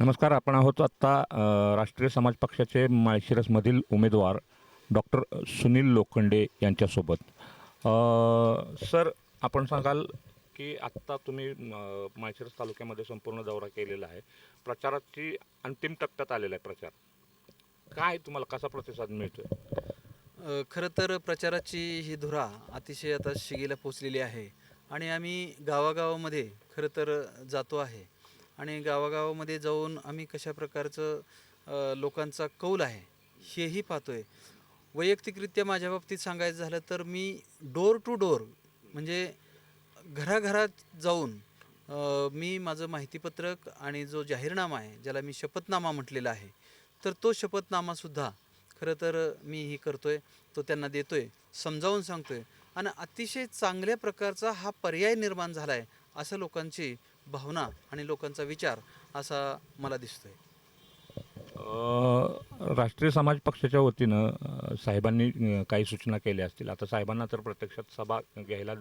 नमस्कार आपण आहोत आत्ता राष्ट्रीय समाज पक्षाचे माळशिरसमधील उमेदवार डॉक्टर सुनील लोखंडे यांच्यासोबत. सर आपण सांगाल की आत्ता तुम्ही माळशिरस तालुक्यामध्ये संपूर्ण दौरा केलेला आहे. प्रचाराची अंतिम टप्प्यात आलेला आहे प्रचार. काय तुम्हाला कसा प्रतिसाद मिळतोय? खरं तर प्रचाराची ही धुरा अतिशय आता शिगेला पोचलेली आहे आणि आम्ही गावागावामध्ये खरं तर जातो आहे. आणि गावागावामध्ये जाऊन आम्ही कशा प्रकारचं लोकांचा कौल आहे हेही पाहतोय. वैयक्तिकरित्या माझ्या बाबतीत सांगायचं झालं तर मी डोर टू डोर म्हणजे घराघरात जाऊन मी माझं माहितीपत्रक आणि जो जाहीरनामा आहे ज्याला मी शपथनामा म्हटलेला आहे तर तो शपथनामासुद्धा खरं तर मी ही करतोय तो त्यांना देतोय समजावून सांगतोय. आणि अतिशय चांगल्या प्रकारचा हा पर्याय निर्माण झाला आहे असं लोकांची भावना आणि लोकांचा विचार असा मला दिसतोय. राष्ट्रीय समाज पक्षाच्या वतीनं साहेबांनी काही सूचना केल्या असतील. आता साहेबांना तर प्रत्यक्षात सभा घ्यायला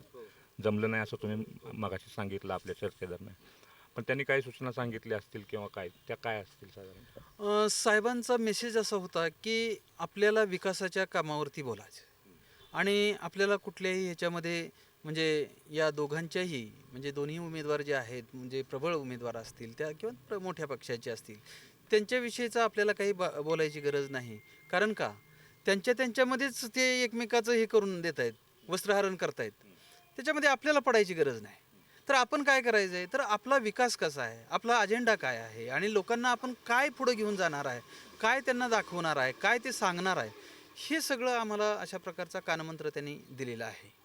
जमलं नाही असं तुम्ही मगाशी सांगितलं आपल्या चर्चेदरम्यान. पण त्यांनी काही सूचना सांगितल्या असतील किंवा काय? त्या काय असतील साधारण साहेबांचा मेसेज असा होता की आपल्याला विकासाच्या कामावरती बोलायचं आणि आपल्याला कुठल्याही ह्याच्यामध्ये म्हणजे या दोघांच्याही म्हणजे दोन्ही उमेदवार जे आहेत म्हणजे प्रबळ उमेदवार असतील त्या किंवा प्र- मोठ्या पक्षाचे असतील त्यांच्याविषयीचा आपल्याला काही बा बोलायची गरज नाही. कारण का? त्यांच्या त्यांच्यामध्येच ते एकमेकाचं हे करून देत आहेत वस्त्रहरण करतायत त्याच्यामध्ये आपल्याला पडायची गरज नाही. तर आपण काय करायचं आहे तर आपला विकास कसा आहे? आपला अजेंडा काय आहे? आणि लोकांना आपण काय पुढं घेऊन जाणार आहे? काय त्यांना दाखवणार आहे? काय ते सांगणार आहे? हे सगळं आम्हाला अशा प्रकारचा कानमंत्र त्यांनी दिलेला आहे.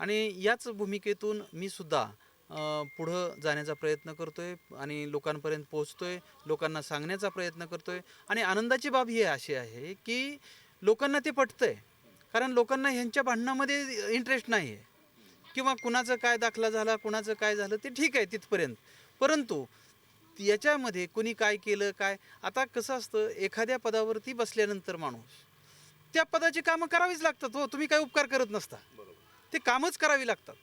आणि याच भूमिकेतून मी सुद्धा पुढं जाण्याचा प्रयत्न करतो आहे आणि लोकांपर्यंत पोहोचतोय लोकांना सांगण्याचा प्रयत्न करतो आहे आणि आनंदाची बाब ही अशी आहे की लोकांना ते पटतं आहे कारण लोकांना ह्यांच्या भांडणामध्ये इंटरेस्ट नाही आहे किंवा कुणाचं काय दाखला झाला कुणाचं काय झालं ते ठीक आहे तिथपर्यंत. परंतु याच्यामध्ये कुणी काय केलं काय? आता कसं असतं एखाद्या पदावरती बसल्यानंतर माणूस त्या पदाची कामं करावीच लागतात. हो तुम्ही काय उपकार करत नसता. ते कामच करावी लागतात.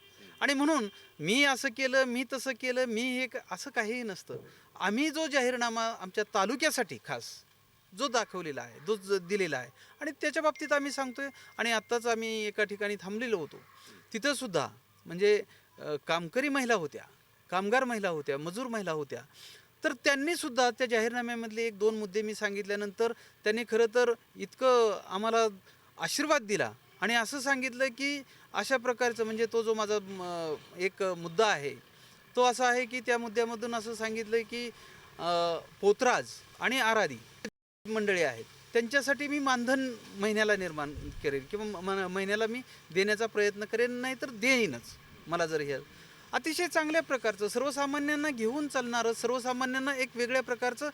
आणि म्हणून मी असं केलं मी तसं केलं मी हे असं काहीही नसतं. आम्ही जो जाहीरनामा आमच्या तालुक्यासाठी खास जो दाखवलेला आहे जो दिलेला आहे आणि त्याच्या बाबतीत आम्ही सांगतोय आणि आत्ताच आम्ही एका ठिकाणी थांबलेलो होतो. तिथंसुद्धा म्हणजे कामकरी महिला होत्या कामगार महिला होत्या मजूर महिला होत्या तर त्यांनी सुद्धा त्या जाहीरनाम्यामधले एक दोन मुद्दे मी सांगितल्यानंतर त्यांनी खरं तर इतकं आम्हाला आशीर्वाद दिला आणि असं सांगितलं की अशा प्रकारचं म्हणजे तो जो माझा एक मुद्दा आहे तो असा आहे की त्या मुद्द्यामधून असं सांगितलं की पोतराज आणि आराधी मंडळी आहेत. त्यांच्यासाठी मी मानधन महिन्याला निर्माण करेन किंवा महिन्याला मी देण्याचा प्रयत्न करेन नाहीतर देईनच मला जर हे अतिशय चांगल्या प्रकारचं सर्वसामान्यांना घेऊन चालणारं सर्वसामान्यांना एक वेगळ्या प्रकारचं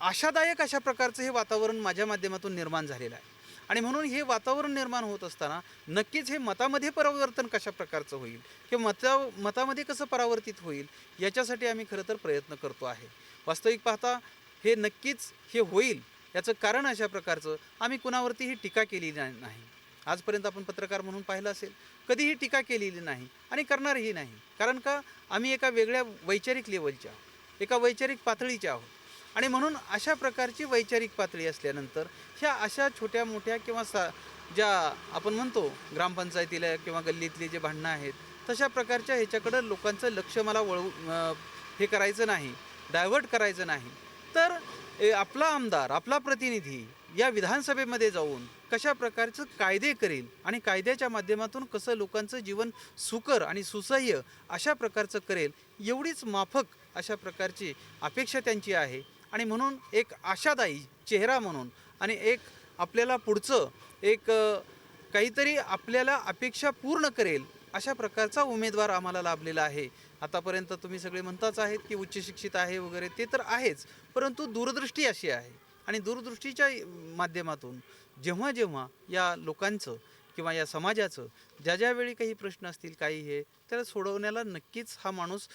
आशादायक अशा प्रकारचं हे वातावरण माझ्या माध्यमातून निर्माण झालेलं आहे. आणि म्हणून हे वातावरण निर्माण होत असताना नक्कीच हे मतामध्ये परिवर्तन कशा प्रकारचं होईल? किंवा मता मतामध्ये कसं परावर्तित होईल? याच्यासाठी आम्ही खरं तर प्रयत्न करतो आहे. वास्तविक पाहता हे नक्कीच हे होईल याचं कारण अशा प्रकारचं आम्ही कुणावरतीही टीका केली नाही. आजपर्यंत आपण पत्रकार म्हणून पाहिलं असेल कधीही टीका केलेली नाही आणि करणारही नाही. कारण का? आम्ही एका वेगळ्या वैचारिक लेवलच्या आहोत एका वैचारिक पातळीच्या आहोत. आणि म्हणून अशा प्रकारची वैचारिक पातळी असल्यानंतर ह्या अशा छोट्या मोठ्या किंवा सा ज्या आपण म्हणतो ग्रामपंचायतीला किंवा गल्लीतली जे भांडणं आहेत तशा प्रकारच्या ह्याच्याकडं लोकांचं लक्ष मला वळू हे करायचं नाही डायव्हर्ट करायचं नाही. तर ए, आपला आमदार आपला प्रतिनिधी या विधानसभेमध्ये जाऊन कशा प्रकारचं कायदे करेल आणि कायद्याच्या माध्यमातून कसं लोकांचं जीवन सुकर आणि सुसह्य अशा प्रकारचं करेल एवढीच माफक अशा प्रकारची अपेक्षा त्यांची आहे. आणि म्हणून एक आशादायी चेहरा म्हणून आणि एक आपल्याला पुढचं एक काहीतरी आपल्याला अपेक्षा पूर्ण करेल अशा प्रकारचा उमेदवार आम्हाला लाभलेला आहे. आतापर्यंत तुम्ही सगळे म्हणताच आहेत की उच्च शिक्षित आहे वगैरे ते तर आहेच परंतु दूरदृष्टी अशी आहे आणि दूरदृष्टीच्या माध्यमातून जेव्हा जेव्हा या लोकांचं किंवा या समाजाचं ज्या ज्यावेळी काही प्रश्न असतील काही हे त्याला सोडवण्याला नक्कीच हा माणूस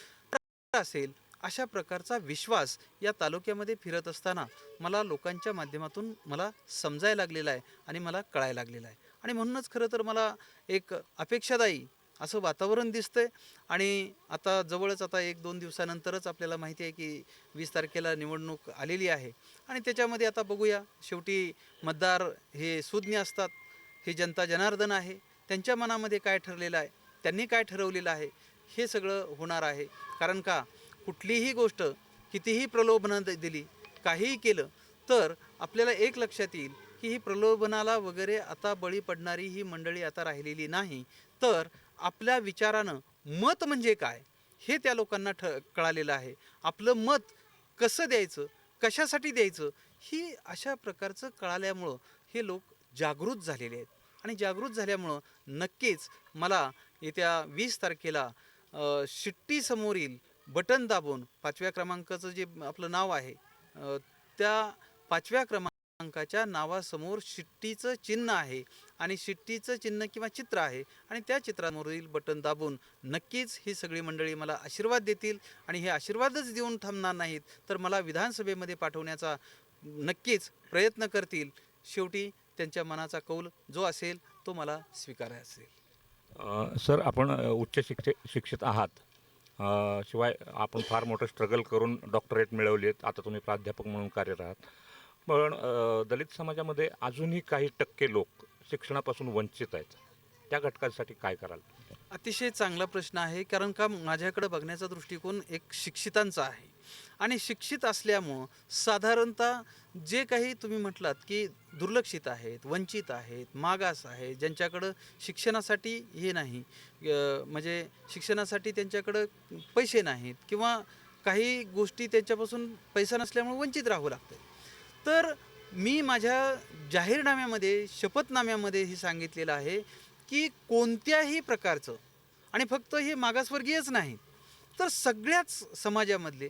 असेल. अशा प्रकारचा विश्वास या तालुक्यामध्ये फिरत असताना मला लोकांच्या माध्यमातून मला समजायला लागलेला आहे आणि मला कळायला लागलेला आहे. आणि म्हणूनच खरं तर मला एक अपेक्षादायी असं वातावरण दिसतंय. आणि आता जवळच आता एक दोन दिवसानंतरच आपल्याला माहिती आहे की वीस तारखेला निवडणूक आलेली आहे. आणि त्याच्यामध्ये आता बघूया शेवटी मतदार हे सुज्ञ असतात हे जनता जनार्दन आहे. त्यांच्या मनामध्ये काय ठरलेलं आहे त्यांनी काय ठरवलेलं आहे हे सगळं होणार आहे. कारण का? कुठलीही गोष्ट कितीही प्रलोभनं द- दिली काहीही केलं तर आपल्याला एक लक्षात येईल की ही प्रलोभनाला वगैरे आता बळी पडणारी ही मंडळी आता राहिलेली नाही. तर आपल्या विचारानं मत म्हणजे काय हे त्या लोकांना ठ कळालेलं आहे. आपलं मत कसं द्यायचं कशासाठी द्यायचं ही अशा प्रकारचं कळाल्यामुळं हे लोक जागृत झालेले आहेत. आणि जागृत झाल्यामुळं नक्कीच मला येत्या वीस तारखेला शिट्टीसमोरील बटन दाबून पाचव्या क्रमांकाचं जे आपलं नाव आहे त्या पाचव्या क्रमांकाच्या नावासमोर शिट्टीचं चिन्ह आहे आणि शिट्टीचं चिन्ह किंवा चित्र आहे आणि त्या चित्रामोरील बटन दाबून नक्कीच ही सगळी मंडळी मला आशीर्वाद देतील आणि हे आशीर्वादच देऊन थांबणार नाहीत तर मला विधानसभेमध्ये पाठवण्याचा नक्कीच प्रयत्न करतील. शेवटी त्यांच्या मनाचा कौल जो असेल तो मला स्वीकारायचा असेल. सर आपण उच्च शिक्षि शिक्षित आहात. शिवाय आपण फार मोठं स्ट्रगल करून डॉक्टरेट मिळवली आहेत. आता तुम्ही प्राध्यापक म्हणून कार्यरत आहात. पण दलित समाजामध्ये अजूनही काही टक्के लोक शिक्षणापासून वंचित आहेत. त्या घटकांसाठी काय कराल? अतिशय चांगला प्रश्न आहे कारण का माझ्याकडे बघण्याचा दृष्टिकोन एक शिक्षितांचा आहे. आणि शिक्षित असल्यामुळं साधारणतः जे काही तुम्ही म्हटलात की दुर्लक्षित आहेत वंचित आहेत मागास आहेत ज्यांच्याकडं शिक्षणासाठी हे नाही म्हणजे शिक्षणासाठी त्यांच्याकडं पैसे नाहीत किंवा काही गोष्टी त्यांच्यापासून पैसा नसल्यामुळे वंचित राहावं लागतं तर मी माझ्या जाहीरनाम्यामध्ये शपथनाम्यामध्ये हे सांगितलेलं आहे की कोणत्याही प्रकारचं आणि फक्त हे मागासवर्गीयच नाही तर सगळ्याच समाजामधले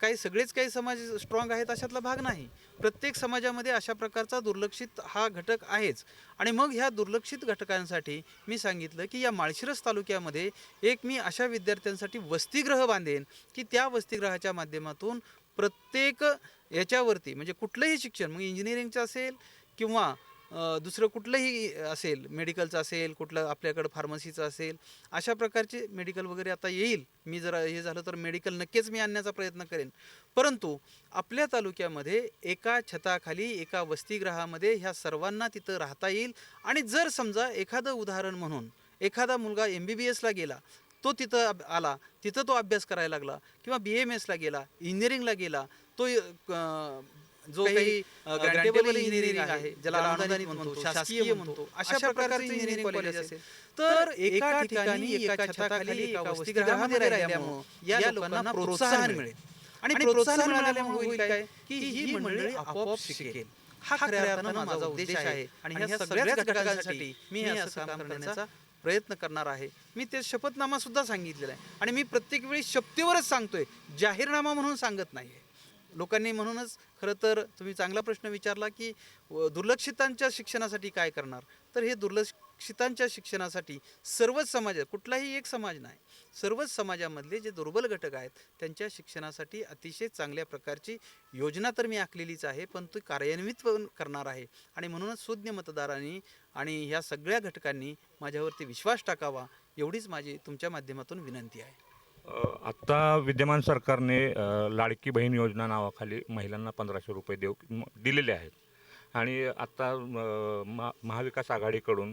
काही सगळेच काही समाज स्ट्रॉंग आहेत अशातला भाग नाही. प्रत्येक समाजामध्ये अशा प्रकारचा दुर्लक्षित हा घटक आहेच. आणि मग ह्या दुर्लक्षित घटकांसाठी मी सांगितलं की या माळशिरस तालुक्यामध्ये एक मी अशा विद्यार्थ्यांसाठी वसतिगृह बांधेन की त्या वसतिगृहाच्या माध्यमातून प्रत्येक याच्यावरती म्हणजे कुठलंही शिक्षण मग इंजिनिअरिंगचं असेल किंवा दुसरं कुठलंही असेल मेडिकलचं असेल कुठलं आपल्याकडं फार्मसीचं असेल अशा प्रकारचे मेडिकल वगैरे आता येईल. मी जर हे झालं तर मेडिकल नक्कीच मी आणण्याचा प्रयत्न करेन. परंतु आपल्या तालुक्यामध्ये एका छताखाली एका वसतिगृहामध्ये ह्या सर्वांना तिथं राहता येईल. आणि जर समजा एखादं उदाहरण म्हणून एखादा मुलगा एम बी बी एसला गेला तो तिथं आला तिथं तो अभ्यास करायला लागला किंवा बी एम एसला गेला इंजिनिअरिंगला गेला तो जो काही ग्रँटेबल इंजिनिअरिंग आहे ज्याला अनुदानित म्हणतो शासकीय म्हणतो अशा प्रकारचं इंजिनिअरिंग कॉलेज असेल. तर एका ठिकाणी एका छताखाली एका वसतिगृहामध्ये राहिल्यामुळं या लोकांना प्रोत्साहन मिळेल. आणि प्रोत्साहन मिळाल्यामुळे होईल काय? की ही मंडळी आपोआप शिकेल. हा खऱ्या अर्थानं माझा उद्देश आहे आणि ह्या सगळ्याच घटकांसाठी मी हे असं काम करण्याचा प्रयत्न करणार आहे. मी ते शपथनामा सुद्धा सांगितलेला आहे. आणि मी प्रत्येक वेळी शपथेवरच सांगतोय जाहीरनामा म्हणून सांगत नाही लोकांनी म्हणूनच खरं तर तुम्ही चांगला प्रश्न विचारला की दुर्लक्षितांच्या शिक्षणासाठी काय करणार? तर हे दुर्लक्षितांच्या शिक्षणासाठी सर्वच समाज कुठलाही एक समाज नाही सर्वच समाजामधले जे दुर्बल घटक आहेत त्यांच्या शिक्षणासाठी अतिशय चांगल्या प्रकारची योजना तर मी आखलेलीच आहे पण ती कार्यान्वित पण करणार आहे. आणि म्हणूनच सुज्ञ मतदारांनी आणि ह्या सगळ्या घटकांनी माझ्यावरती विश्वास टाकावा एवढीच माझी तुमच्या माध्यमातून विनंती आहे. आत्ता विद्यमान सरकारने लाडकी बहीण योजना नावाखाली महिलांना पंधराशे रुपये देऊ दिलेले आहेत. आणि आत्ता महा महाविकास आघाडीकडून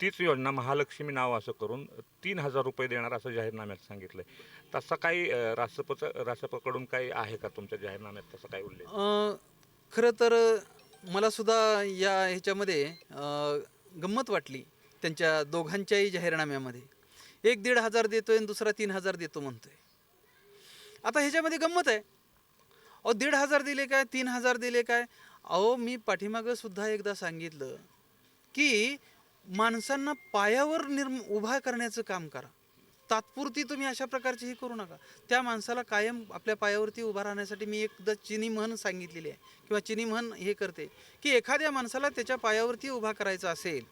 तीच योजना महालक्ष्मी नाव असं करून तीन हजार रुपये देणार असं जाहीरनाम्यात सांगितलं आहे तसं काही राष्ट्रपचं राष्ट्रपकडून काही आहे का तुमच्या जाहीरनाम्यात तसं काही उल्लेख? खरं तर मला सुद्धा या ह्याच्यामध्ये गंमत वाटली त्यांच्या दोघांच्याही जाहीरनाम्यामध्ये. एक दीड हजार देतोय आणि दुसरा तीन हजार देतो म्हणतोय. आता ह्याच्यामध्ये गंमत आहे. अहो दीड हजार दिले काय तीन हजार दिले काय? अहो मी पाठीमागं सुद्धा एकदा सांगितलं की माणसांना पायावर निर्म उभा करण्याचं काम करा. तात्पुरती तुम्ही अशा प्रकारची हे करू नका. त्या माणसाला कायम आपल्या पायावरती उभा राहण्यासाठी मी एकदा चिनी म्हण सांगितलेली आहे किंवा चिनी म्हण हे करते की एखाद्या माणसाला त्याच्या पायावरती उभा करायचा असेल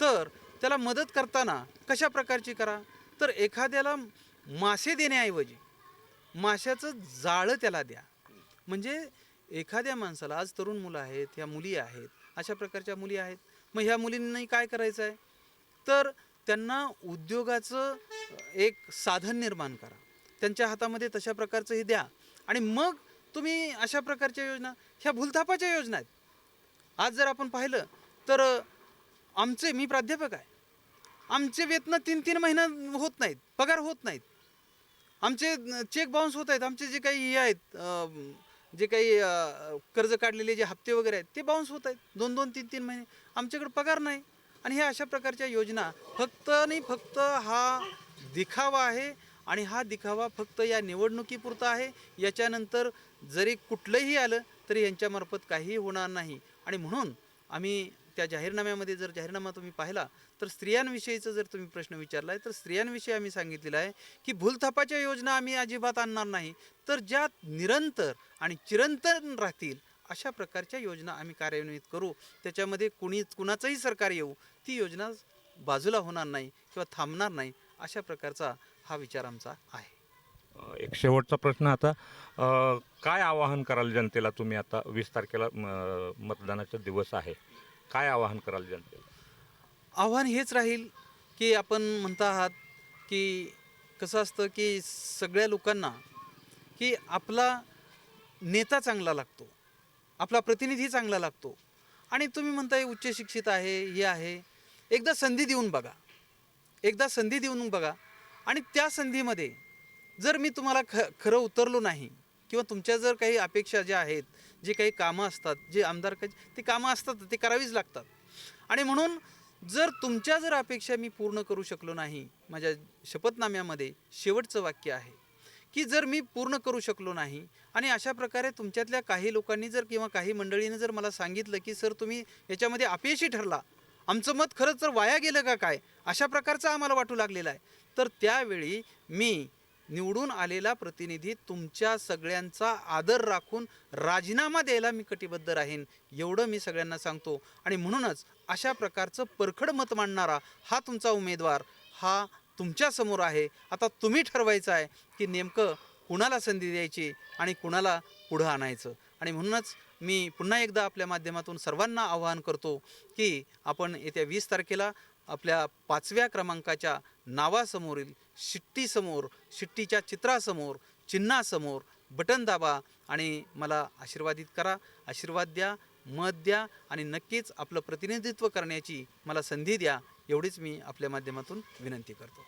तर त्याला मदत करताना कशा प्रकारची करा? तर एखाद्याला मासे देण्याऐवजी माशाचं जाळं त्याला द्या. म्हणजे एखाद्या माणसाला आज तरुण मुलं आहेत ह्या मुली आहेत अशा प्रकारच्या मुली आहेत. मग ह्या मुलींनी काय करायचं आहे तर त्यांना उद्योगाचं एक साधन निर्माण करा. त्यांच्या हातामध्ये तशा प्रकारचं हे द्या. आणि मग तुम्ही अशा प्रकारच्या योजना ह्या भूलथापाच्या योजना आहेत. आज जर आपण पाहिलं तर आमचे मी प्राध्यापक आहे. आमचे वेतनं तीन तीन महिना होत नाहीत पगार होत नाहीत. आमचे चेक बाउन्स होत आहेत आमचे जे काही हे आहेत जे काही कर्ज काढलेले जे हप्ते वगैरे आहेत ते बाउन्स होत आहेत. दोन दोन तीन तीन महिने. आमच्याकडे पगार नाही. आणि ह्या अशा प्रकारच्या योजना फक्त आणि फक्त हा दिखावा आहे आणि हा दिखावा फक्त या निवडणुकीपुरता आहे. याच्यानंतर जरी कुठलंही आलं तरी यांच्यामार्फत काहीही होणार नाही. आणि म्हणून आम्ही त्या जाहीरनाम्यामध्ये जर जाहीरनामा तुम्ही पाहिला तर स्त्रियांविषयीचा जर तुम्ही प्रश्न विचारला आहे तर स्त्रियांविषयी आम्ही सांगितलेलं आहे की भूलथापाच्या योजना आम्ही अजिबात आणणार नाही. तर ज्या निरंतर आणि चिरंतन राहतील अशा प्रकारच्या योजना आम्ही कार्यान्वित करू. त्याच्यामध्ये कुणी कुणाचंही सरकार येऊ ती योजना बाजूला होणार नाही किंवा थांबणार नाही अशा प्रकारचा हा विचार आमचा आहे. एक शेवटचा प्रश्न आता. काय आवाहन कराल जनतेला? तुम्ही आता वीस तारखेला म, मतदानाचा दिवस आहे. काय आवाहन कराल जनतेला? आव्हान हेच राहील की आपण म्हणता आहात की कसं असतं की सगळ्या लोकांना की आपला नेता चांगला लागतो आपला प्रतिनिधी चांगला लागतो. आणि तुम्ही म्हणताय उच्च शिक्षित आहे हे आहे. एकदा संधी देऊन बघा. एकदा संधी देऊन बघा. आणि त्या संधीमध्ये जर मी तुम्हाला ख खरं उतरलो नाही किंवा तुमच्या जर काही अपेक्षा ज्या आहेत जे काही कामं असतात जे आमदार ते कामं असतात ते करावीच लागतात. आणि म्हणून जर तुमच्या जर अपेक्षा मी पूर्ण करू शकलो नाही माझ्या शपथनाम्यामध्ये शेवटचं वाक्य आहे की जर मी पूर्ण करू शकलो नाही आणि अशा प्रकारे तुमच्यातल्या काही लोकांनी जर किंवा काही मंडळीने जर मला सांगितलं की सर तुम्ही याच्यामध्ये अपयशी ठरला आमचं मत खरंच तर वाया गेलं का काय? अशा प्रकारचं आम्हाला वाटू लागलेलं आहे. तर त्यावेळी मी निवडून आलेला प्रतिनिधी तुमच्या सगळ्यांचा आदर राखून राजीनामा द्यायला मी कटिबद्ध राहीन एवढं मी सगळ्यांना सांगतो. आणि म्हणूनच अशा प्रकारचं परखड मत मांडणारा हा तुमचा उमेदवार हा तुमच्यासमोर आहे. आता तुम्ही ठरवायचं आहे की नेमकं कुणाला संधी द्यायची आणि कुणाला पुढं आणायचं. आणि म्हणूनच मी पुन्हा एकदा आपल्या माध्यमातून सर्वांना आवाहन करतो की आपण येत्या वीस तारखेला आपल्या पाचव्या क्रमांकाच्या नावासमोरील शिट्टीसमोर शिट्टीच्या चित्रासमोर चिन्हासमोर बटन दाबा आणि मला आशीर्वादित करा. आशीर्वाद द्या मत द्या आणि नक्कीच आपलं प्रतिनिधित्व करण्याची मला संधी द्या. एवढीच मी आपल्या माध्यमातून विनंती करतो.